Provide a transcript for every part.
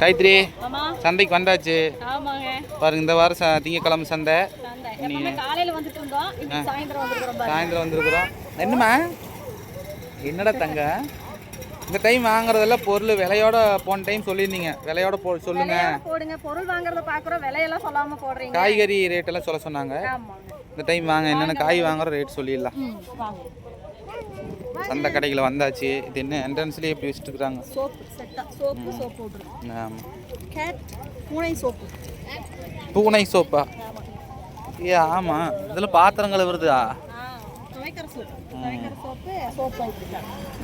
காயத்ரி சந்தைக்கு வந்தாச்சு. பாருங்க இந்த வாரம் திங்கட்கிழமை சந்தை. சாயந்தரம் வந்துருக்கிறோம் என்னம்மா? என்னடா தங்க? இந்த டைம் வாங்குறதெல்லாம் பொருள் விலையோட போன டைம் சொல்லியிருந்தீங்க. விலையோட போ சொல்லுங்க. போடுங்க. பொருள் வாங்குறத பாக்குறோம் விலையெல்லாம் சொல்லாம போடுறீங்க. காய்கறி ரேட் எல்லாம் சொல்ல சொன்னாங்க. இந்த டைம் வாங்க என்னென்ன காய் வாங்குற ரேட் சொல்லிடலாம். ம் வாங்க சந்தை கடைகளை வந்தாச்சு. இது என்ன என்ட்ரன்ஸ்லேயே எப்படி வச்சுட்டுருக்குறாங்க. சோப்பு செட்டா சோப்பு சோப்பு ஆமாம் கேட் பூனை சோப்பு. பூனை சோப்பா? ஏ ஆமாம் இதில் பாத்திரங்கள் வருதா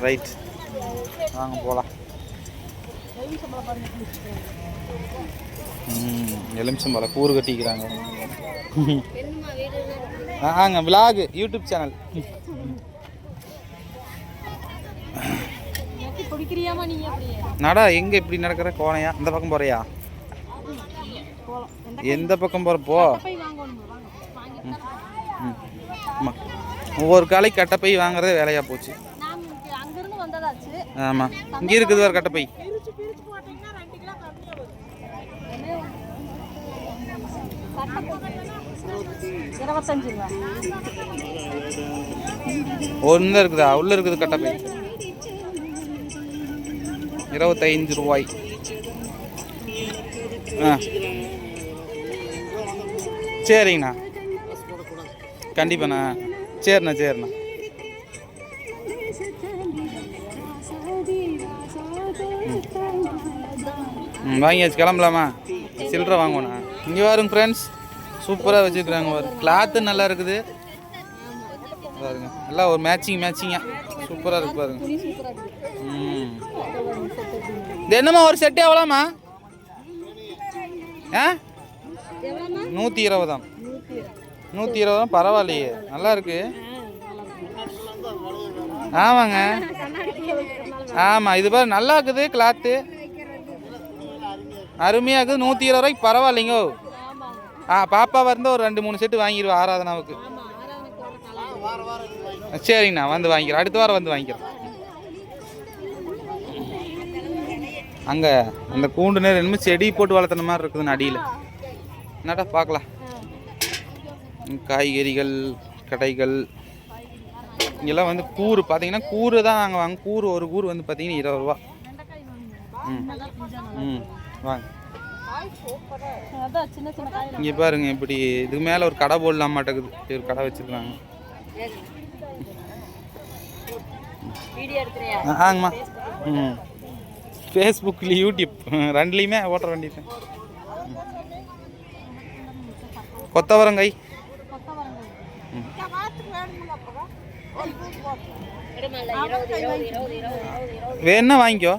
ரைட். வாங்க போகலாம் எலுமிச்சம்பழம் கூறு கட்டிக்கிறாங்க. ஆங்க விலாகு யூடியூப் சேனல். பிடிக்கிறியாமா நீங்க அப்படியே? நடா எங்கே இப்படி நடக்கிற கோணையா? இந்த பக்கம் போறியா? எந்த பக்கம் போகிற போ. ஒவ்வொரு காலை கட்டப்பை வாங்குறதே வேலையாக போச்சு. நான் இங்க இருக்குது வேறு கட்டப்பை. ஒன்று இருக்குதா? உள்ளே இருக்குது கட்டப்பை. இருபத்தைந்து ரூபாய். ஆ. சரிங்கண்ணா. கண்டிப்பாண்ணா. சரிண்ணா சரிண்ணா. வாங்கியாச்சு கிளம்பலாமா? சில்லறை வாங்குவோண்ணா. இங்கே வாருங்க ஃப்ரெண்ட்ஸ் சூப்பராக வச்சுருக்குறாங்க பாரு. கிளாத்து நல்லா இருக்குது. பாருங்க நல்லா ஒரு மேட்சிங் மேட்சிங்காக சூப்பராக இருக்கு பாருங்க. இது என்னம்மா ஒரு செட்டு எவ்வளோம்மா? ஆ? நூற்றி இருபதாம். நூற்றி இருபதாம் பரவாயில்லையே. நல்லா இருக்கு. ஆமாங்க. ஆமாம் இது பாரு நல்லா இருக்குது கிளாத்து அருமையாக இருக்குது. நூற்றி இருபது ரூபாய்க்கு பரவாயில்லைங்கோ. ஆ பாப்பா வந்து ஒரு ரெண்டு மூணு செட்டு வாங்கிடுவா ஆராதனாவுக்கு. சரிங்கண்ணா வந்து வாங்கிக்கிறேன் அடுத்த வாரம் வந்து வாங்கிக்கிறேன் அங்கே அந்த கூண்டு நேரம் என்னமோ செடி போட்டு வளர்த்துன மாதிரி இருக்குதுன்னு அடியில். என்னடா பார்க்கலாம். காய்கறிகள் கடைகள். இங்கெல்லாம் வந்து கூறு. பார்த்தீங்கன்னா கூறு தான் நாங்கள் வாங்க. கூறு ஒரு கூறு வந்து பார்த்தீங்கன்னா இருபது ரூபா. ம். ம் வாங்க. இங்கே பாருங்க இப்படி இதுக்கு மேலே ஒரு கடை போடலாம் மாட்டேங்குது. இப்படி ஒரு கடை வச்சுருக்காங்க. ஆங்கம்மா ம். ஃபேஸ்புக்கில் யூடியூப் ரெண்டுலேயுமே ஓட்டுற வேண்டியது. கொத்தவரங்காய். வேணா வாங்கிக்கோ.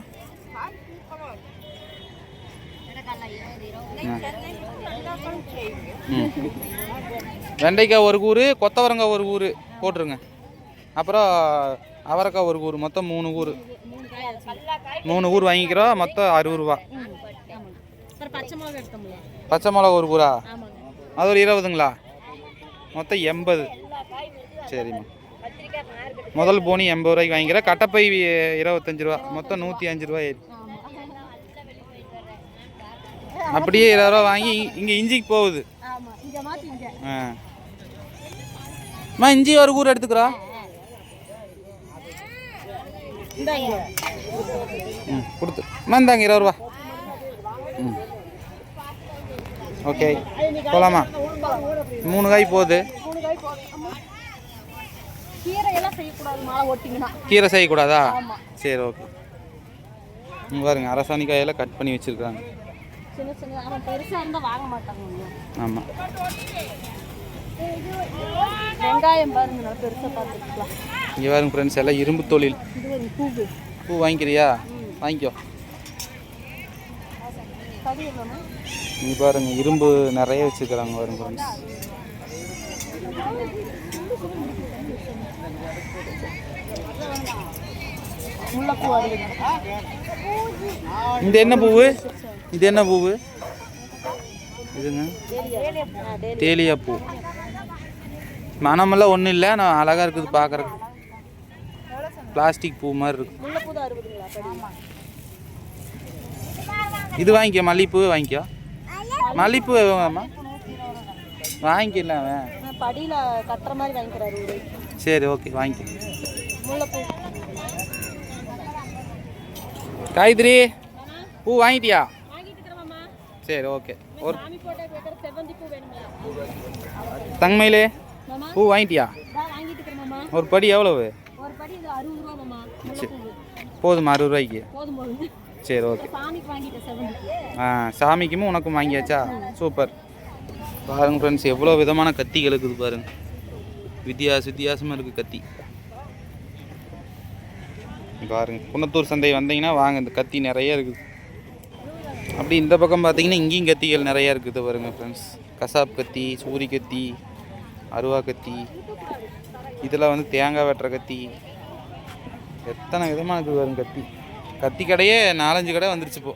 வெண்டைக்காய் ஒரு கூறு கொத்தவரங்காய் ஒரு கூறு போட்டுருங்க. அப்புறம் அவரைக்காய் ஒரு கூறு மொத்தம் மூணு கூறு. மூணு ஊர் வாங்கிக்கிறோம் மொத்தம் அறுபது ரூபா. பச்சை மிளகா ஒரு ஆமாங்க. அது ஒரு இருபதுங்களா? மொத்தம் எண்பது. சரிம்மா. முதல் போனி எண்பது ரூபாய்க்கு வாங்கிக்கிறேன். கட்டப்பை இருபத்தஞ்சு ரூபா. மொத்தம் நூற்றி அஞ்சு ரூபா ஏறி அப்படியே இருபது ரூபா வாங்கி இங்கே இஞ்சிக்கு போகுது. ஆ. அம்மா இஞ்சி ஒரு கூறு எடுத்துக்கிறோம். ம் கொடுத்து. அம்மா இந்தாங்க இருபது ரூபா. ம். ஓகே போகலாமா மூணு காய் போகுது. கீரை செய்யக்கூடாது? சரி ஓகே. இங்கே பாருங்க அரசாணி காயெல்லாம் கட் பண்ணி வச்சுருக்காங்க. ஆமாம் வெங்காயம் பாருங்க நல்லா பெருசா பார்த்துக்கலாம். இங்கே பாருங்க ஃப்ரெண்ட்ஸ் எல்லாம் இரும்பு தொழில். பூ வாங்கிக்கிறியா? வாங்கிக்கோ. இங்கே பாருங்க இரும்பு நிறைய வச்சுருக்காங்க பாருங்க ஃப்ரெண்ட்ஸ் இது என்ன பூவு? இது என்ன பூவு? இதுங்க. தேலியா பூ மனமெல்லாம் ஒன்றும் இல்லை நான் அழகாக இருக்குது பார்க்குறக்கு பிளாஸ்டிக் பூ மாதிரி இருக்கு. முல்லைப்பூ தான் அறுபதுங்களா? படி. இது வாங்கிக்கோ மல்லிகைப்பூ வாங்கிக்கோ. மல்லிகைப்பூ வேணுமா வாங்கிக்கல அவன். படியில கட்டுற மாதிரி வாங்கிக்கிறாரு சரி ஓகே வாங்கிக்கோ. முல்லைப்பூ காயத்ரி பூ வாங்கிட்டியா? சரி ஓகே. ஒரு தங்கமயிலே பூ வாங்கிட்டியா? ஒரு படி எவ்வளவு? ஒரு படி இது அறுபது ரூபா மாமா. போதுமா அறுபது ரூபாய்க்கு? போதும்? சரி ஓகே. சாமிக்கு வாங்கிட்டேன் ஆ சாமிக்கும் உனக்கும் வாங்கியாச்சா? சூப்பர். பாருங்க ஃப்ரெண்ட்ஸ் எவ்வளோ விதமான கத்திகள் இருக்குது பாருங்க. வித்தியாச வித்தியாசமாக இருக்குது கத்தி. பாருங்க குன்னத்தூர் சந்தை வந்தீங்கன்னா வாங்க இந்த கத்தி நிறைய இருக்குது. அப்படி இந்த பக்கம் பார்த்தீங்கன்னா இங்கேயும் கத்திகள் நிறைய இருக்குது பாருங்க ஃப்ரெண்ட்ஸ் கசாப் கத்தி சூரி கத்தி அருவா கத்தி. இதில் வந்து தேங்காய் வெட்டுற கத்தி எத்தனை விதமாக இருக்குது வரும் கத்தி. கத்தி கடையே நாலஞ்சு கடை வந்துருச்சு இப்போ.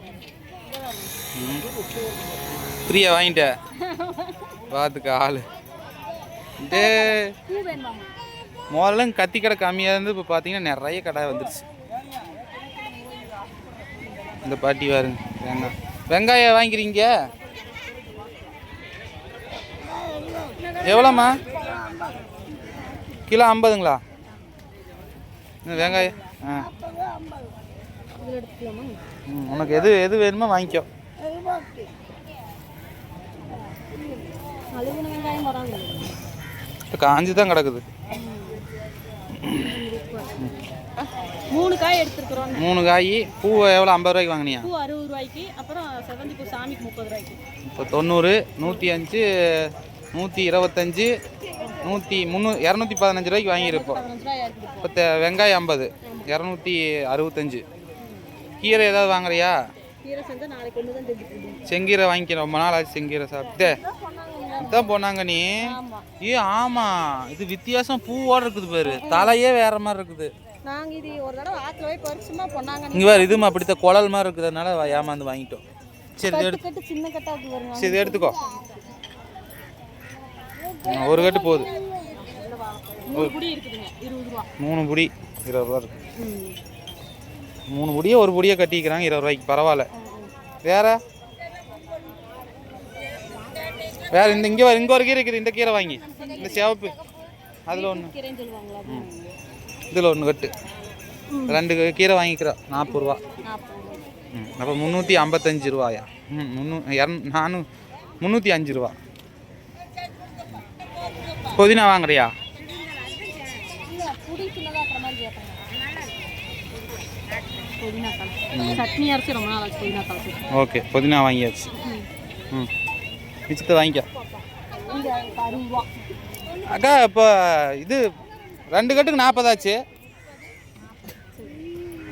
ஃப்ரீயா வாங்கிட்ட. பார்த்துக்க ஆள். டே. முதல்ல கத்தி கடை கம்மியாக இருந்து இப்போ பார்த்தீங்கன்னா நிறைய கடை வந்துருச்சு. இந்த பாட்டி வாருங்க வெங்காயம் வெங்காயம் வாங்கிக்கிறீங்க? எவ்வளோம்மா? கிலோ ஐம்பதுங்களா? வெங்காயம் ஆ. உனக்கு எது எது வேணுமோ வாங்கிக்கோ. காஞ்சி தான் கிடக்குது. மூணு காய் எடுத்துருக்குறோம். மூணு காய் பூ எவ்வளோ? ஐம்பது ரூபாய்க்கு வாங்கினியா? பூ அறுபது ரூபாய்க்கு அப்புறம் செவ்வந்தி பூ சாமிக்கு முப்பது ரூபாய்க்கு. இப்போ தொண்ணூறு நூற்றி அஞ்சு நூற்றி இருபத்தஞ்சி நூற்றி முந்நூ இரநூத்தி பதினஞ்சு ரூபாய்க்கு வாங்கியிருப்போம். இப்போ தே- வெங்காயம் ஐம்பது இரநூத்தி அறுபத்தஞ்சு. கீரை ஏதாவது வாங்குறியா? செங்கீரை வாங்கிக்க ரொம்ப நாள் ஆச்சு செங்கீரை சாப்பிட்டு. இதான் போனாங்க நீ. ஆமா. ஏ ஆமாம் இது வித்தியாசம் பூவோட இருக்குது பாரு. தலையே வேற மாதிரி இருக்குது. இங்கே வேறு இதுமா அப்படித்த குழல் மாதிரி இருக்கிறதுனால ஏமாந்து வாங்கிட்டோம். சரி எடுத்து சரி இது எடுத்துக்கோ. ஒரு கட்டு போகுது. மூணு புடி இருபது ரூபா. இருக்கு. மூணு புடியை ஒரு புடியை கட்டிக்கிறாங்க இருபது ரூபாய்க்கு. பரவாயில்ல. வேற? வேற இந்த இங்கே இங்கே ஒரு கீரை இருக்குது இந்த கீரை வாங்கி. இந்த சிவப்பு. அதில் ஒன்று? இதில் ஒன்று கட்டு. ரெண்டு கீரை வாங்கிக்கிறோம் நாற்பது ரூபா. அப்போ முந்நூற்றி ஐம்பத்தஞ்சு ரூபாயா? ம் முந்நூ இரநூ நானூ முந்நூற்றி அஞ்சு ரூபா புதினா வாங்குறியா இல்ல, புடி சின்னதா இருக்கிற மாதிரி கேட்பாங்க. புதினா கலசு. சட்னி அரைச்சி ரொம்ப நாள் ஆச்சு புதினா வாங்குறியா? ஓகே புதினா வாங்கியாச்சு. ம். மிச்சத்தை வாங்கிக்க. அக்கா இப்போ இது ரெண்டு கட்டுக்கு நாற்பதாச்சு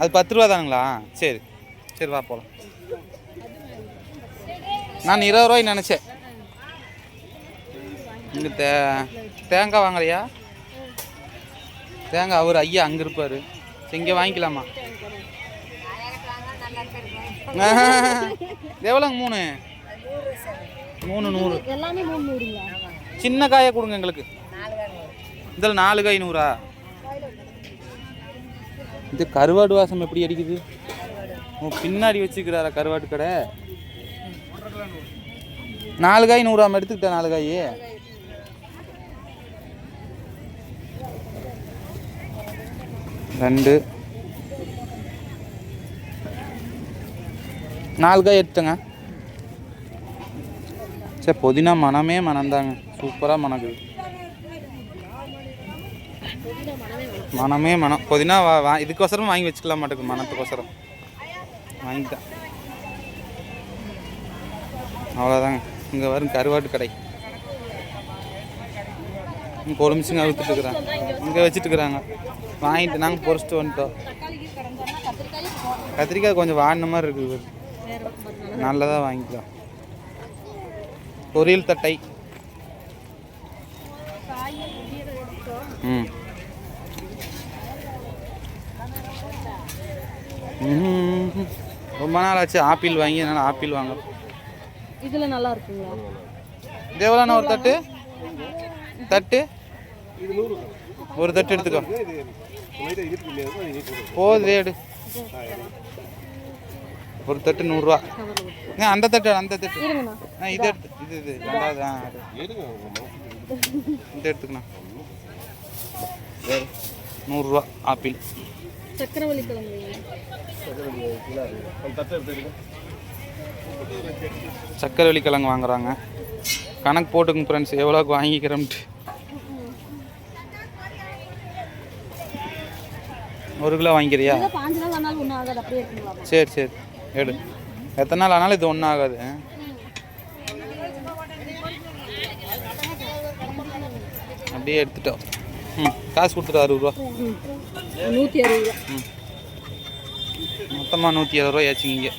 அது பத்து ரூபா தானுங்களா? சரி சரி வா போகலாம் நான் இருபது ரூபாய் நினச்சேன். இங்கே தே தேங்காய் வாங்கலையா? தேங்காய் அவர் ஐயா அங்கே இருப்பார். இங்கே வாங்கிக்கலாமா? எவ்வளோங்க மூணு? மூணு நூறு. சின்ன காயை கொடுங்க எங்களுக்கு. இதில் நாலு காய் நூறா? இது கருவாடு வாசம் எப்படி அடிக்குது? பின்னாடி வச்சுக்கிறாரா கருவாட்டு கடை? நாலு காய் நூறாம எடுத்துக்கிட்டேன் நாலு காய்? ரெண்டு. நாலு காய் எடுத்துங்க சரி புதினா மனமே மணந்தாங்க. சூப்பராக மணக்குது. மனமே மனம் புதினா வா வா இதுக்கோசரம் வாங்கி வச்சுக்கலாம் மாட்டேங்குது மனத்துக்கோசரம். வாங்கிட்டேன். அவ்வளோதாங்க இங்கே வரும் கருவாட்டு கடை. இங்கே ஒரு அழுத்துட்டு இருக்கிறாங்க இங்கே வச்சுட்டு இருக்கிறாங்க வாங்கிட்டு நாங்கள் பொறிச்சிட்டு வந்துட்டோம். கத்திரிக்காய் கொஞ்சம் வாடின மாதிரி இருக்குது நல்லதாக வாங்கிக்கலாம். பொரியல் தட்டை. ம். ரொம்ப நாள் ஆச்சு ஆப்பிள் வாங்கி அதனால் ஆப்பிள் வாங்க. இதுல நல்லா இருக்குங்களா? எவ்வளோண்ணா ஒரு தட்டு? தட்டு? ஒரு தட்டு எடுத்துக்கோ. போகுது எடு. ஒரு தட்டு நூறுரூவா. அந்த தட்டு அந்த தட்டு. ஆ இது எடுத்து இது இது ரெண்டாவது ஆ. இந்த எடுத்துக்கண்ணா. நூறுரூவா ஆப்பிள். சக்கரவள்ளி கிழங்கு சக்கரவள்ளி கிழங்கு வாங்குறாங்க. கணக்கு போட்டுங்க ஃப்ரெண்ட்ஸ் எவ்வளோக்கு வாங்கிக்கிறோம்ட்டு. ஒரு கிலோ வாங்கிக்கிறியா? சரி சரி. எடு. எத்தனை நாள் ஆனாலும் இது ஒன்றும் ஆகாது. அப்படியே எடுத்துட்டோம். ம் காசு கொடுத்துட்டு அறுபது ரூபா. நூற்றி அறுபது ரூபா. மொத்தமாக நூற்றி இருபது ரூபா ஏச்சுங்க